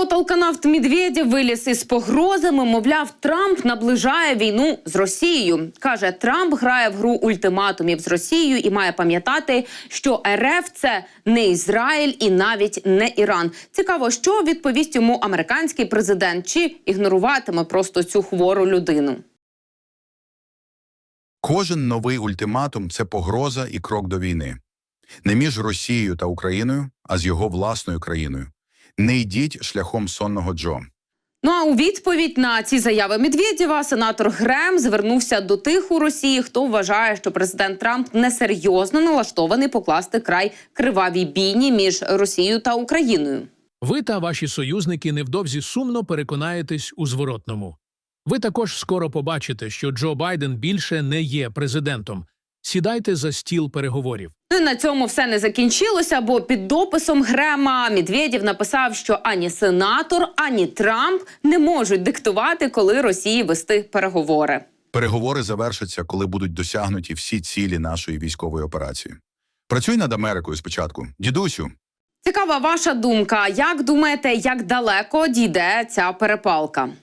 от алканавт Медведєв виліз із погрозами. Мовляв, Трамп наближає війну з Росією. каже, Трамп грає в гру ультиматумів з Росією і має пам'ятати, що РФ це не Ізраїль і навіть не Іран. Цікаво, що відповість йому американський президент, чи ігноруватиме просто цю хвору людину. Кожен новий ультиматум це погроза і крок до війни. Не між Росією та Україною, а з його власною країною. Не йдіть шляхом сонного Джо. Ну а у відповідь на ці заяви Медведєва сенатор Грем звернувся до тих у Росії, хто вважає, що президент Трамп несерйозно налаштований покласти край кривавій бійні між Росією та Україною. Ви та ваші союзники невдовзі сумно переконаєтесь у зворотному. Ви також скоро побачите, що Джо Байден більше не є президентом. Сідайте за стіл переговорів. Ну і на цьому все не закінчилося, бо під дописом Грема Медведєв написав, що ані сенатор, ані Трамп не можуть диктувати, коли Росії вести переговори. Переговори завершаться, коли будуть досягнуті всі цілі нашої військової операції. Працюй над Америкою спочатку. Дідусю, Цікава ваша думка. Як думаєте, як далеко дійде ця перепалка?